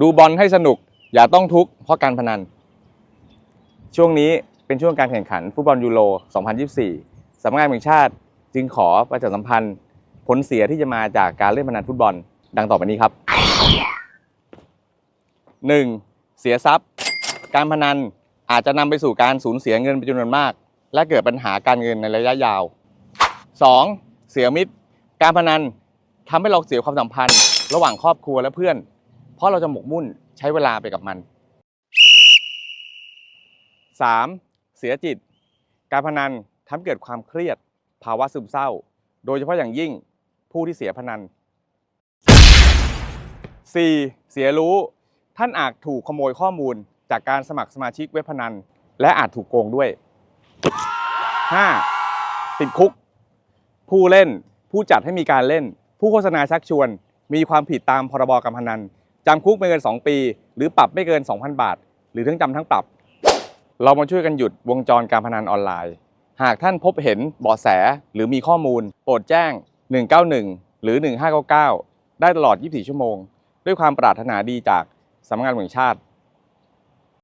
ดูบอลให้สนุก อย่าต้องทุกข์เพราะการพนัน ช่วงนี้เป็นช่วงการแข่งขันฟุตบอลยูโร 2024 สำนักงานแห่งชาติจึงขอประชาสัมพันธ์ ผลเสียที่จะมาจากการเล่นพนันฟุตบอล ดังต่อไปนี้ครับ 1. เสียทรัพย์ การพนันอาจจะนำไปสู่การสูญเสียเงินเป็นจำนวนมาก และเกิดปัญหาการเงินในระยะยาว 2. เสียมิตร การพนันทำให้เราเสียความสัมพันธ์ ระหว่างครอบครัวและเพื่อน ราะเราจะหมกมุ่นใช้เวลาไปกับมัน 3. เสียจิต การพนันทำให้เกิดความเครียด ภาวะซึมเศร้า โดยเฉพาะอย่างยิ่งผู้ที่เสียพนัน 4. เสียรู้ ท่านอาจถูกขโมยข้อมูลจากการสมัครสมาชิกเว็บพนัน และอาจถูกโกงด้วย 5. ติดคุก ผู้เล่น ผู้จัดให้มีการเล่น ผู้โฆษณาชักชวน มีความผิดตามพรบการพนัน จำคุกไม่เกิน 2 ปี หรือปรับไม่เกิน 2,000 บาท หรือทั้งจำทั้งปรับ เรามาช่วยกันหยุดวงจรการพนันออนไลน์ หากท่านพบเห็นเบาะแสหรือมีข้อมูล โปรดแจ้ง 191 หรือ 1599 ได้ตลอด 24 ชั่วโมง ด้วยความปรารถนาดีจากสำนักงานตำรวจแห่งชาติ